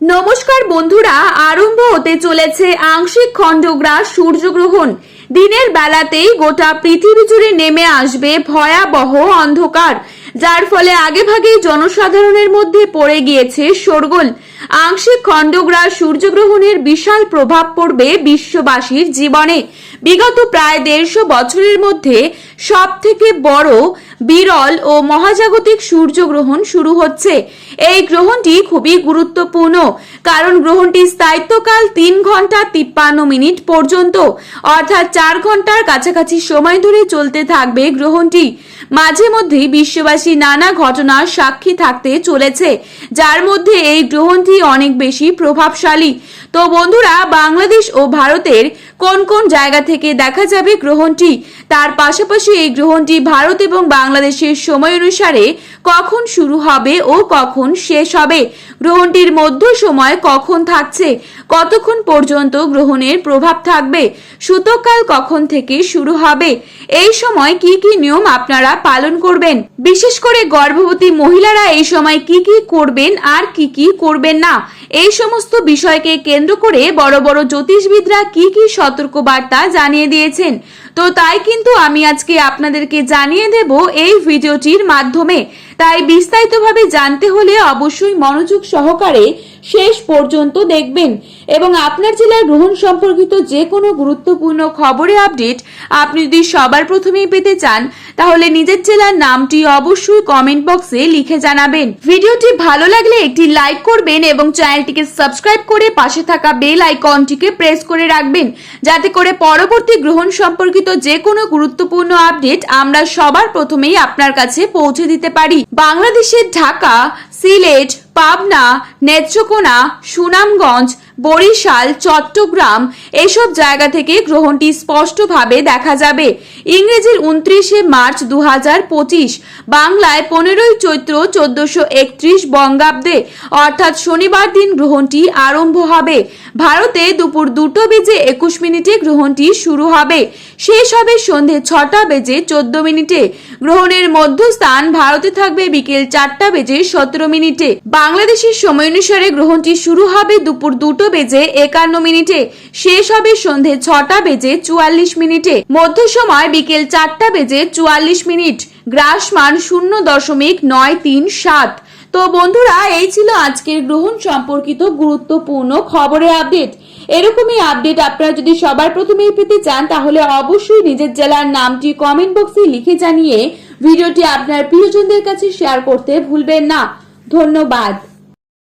নমস্কার বন্ধুরা, আরম্ভ হতে চলেছে আংশিক খণ্ডগ্রাস সূর্যগ্রহণ। দিনের বেলাতেই গোটা পৃথিবী জুড়ে নেমে আসবে ভয়াবহ অন্ধকার, যার ফলে আগেভাগেই জনসাধারণের মধ্যে পড়ে গিয়েছে শোরগোল। আংশিক খণ্ডগ্রাস সূর্যগ্রহণের বিশাল প্রভাব পড়বে বিশ্ববাসীর জীবনে। বিগত প্রায় দেড়শো বছরের মধ্যে সব থেকে বড় বিরল ও মহাজাগতিক সূর্যগ্রহণ শুরু হচ্ছে। এই গ্রহণটি খুবই গুরুত্বপূর্ণ, কারণ গ্রহণটির স্থায়িত্বকাল তিন ঘণ্টা তিপ্পান্ন মিনিট পর্যন্ত, অর্থাৎ চার ঘণ্টার কাছাকাছি সময় ধরে চলতে থাকবে গ্রহণটি। মাঝে মধ্যেই বিশ্ববাসী নানা ঘটনার সাক্ষী থাকতে চলেছে, যার মধ্যে এই গ্রহণটি অনেক বেশি প্রভাবশালী। তো বন্ধুরা, বাংলাদেশ ও ভারতের কোন কোন জায়গা থেকে দেখা যাবে গ্রহণটি? তার পাশাপাশি এই গ্রহণটি ভারত এবং বাংলাদেশের সময় অনুসারে কখন শুরু হবে ও কখন শেষ হবে? গ্রহণটির মধ্য সময় কখন থাকছে? কতক্ষণ পর্যন্ত গ্রহণের প্রভাব থাকবে? সূতককাল কখন থেকে শুরু হবে? এই সময় কি কি নিয়ম আপনারা পালন করবেন? বিশেষ করে গর্ভবতী মহিলারা এই সময় কি কি করবেন আর কি কি করবেন না? এই সমস্ত বিষয়কে কেন্দ্র করে বড় বড় জ্যোতিষবিদরা কি কি সতর্কবার্তা জানিয়ে দিয়েছেন। তো তাই কিন্তু আমি আজকে আপনাদেরকে জানিয়ে দেব এই ভিডিওটির মাধ্যমে। তাই বিস্তারিতভাবে জানতে হলে অবশ্যই মনোযোগ সহকারে শেষ পর্যন্ত দেখবেন। এবং আপনার জেলার গ্রহণ সম্পর্কিত যে কোনো গুরুত্বপূর্ণ খবরের আপডেট আপনি যদি সবার প্রথমেই পেতে চান, তাহলে নিজের জেলার নামটি অবশ্যই কমেন্ট বক্সে লিখে জানাবেন। ভিডিওটি ভালো লাগলে একটি লাইক করবেন এবং চ্যানেলটিকে সাবস্ক্রাইব করে পাশে থাকা বেল আইকনটিকে প্রেস করে রাখবেন, যাতে করে পরবর্তী গ্রহণ সম্পর্কিত যে কোনো গুরুত্বপূর্ণ আপডেট আমরা সবার প্রথমেই আপনার কাছে পৌঁছে দিতে পারি। বাংলাদেশের ঢাকা, সিলেট পাবনা, নেত্রকোনা, সুনামগঞ্জ, বরিশাল, চট্টগ্রাম এসব জায়গা থেকে গ্রহণটি স্পষ্টভাবে দেখা যাবে। ইংরেজির উনত্রিশে মার্চ দু বাংলায় পনেরোই চৈত্র চোদ্দশো একত্রিশ বঙ্গাব্দে, অর্থাৎ শনিবার দিন গ্রহণটি আরম্ভ হবে। ভারতে দুপুর দুটো বেজে একুশ মিনিটে গ্রহণটি শুরু হবে। শেষ হবে সন্ধে ছটা বেজে চোদ্দ মিনিটে। গ্রহণের মধ্যস্থান ভারতে থাকবে বিকেল চারটা বেজে সতেরো মিনিটে। বাংলাদেশের সময় অনুসারে গ্রহণটি শুরু হবে দুপুর দুটো বেজে একান্ন মিনিটে, শেষ হবে সন্ধে ছটা বেজে চুয়াল্লিশ মিনিটে, মধ্য সময় বিকেল চারটা বেজে চুয়াল্লিশ মিনিট, গ্রাস মান শূন্য দশমিক নয় তিন সাত। তো বন্ধুরা, এই ছিল আজকের গ্রহণ সম্পর্কিত গুরুত্বপূর্ণ খবরের আপডেট। এরকমই আপডেট আপনারা যদি সবার প্রথমেই পেতে চান, তাহলে অবশ্যই নিজের জেলার নামটি কমেন্ট বক্সে লিখে জানিয়ে ভিডিওটি আপনার প্রিয়জনদের কাছে শেয়ার করতে ভুলবেন না। ধন্যবাদ।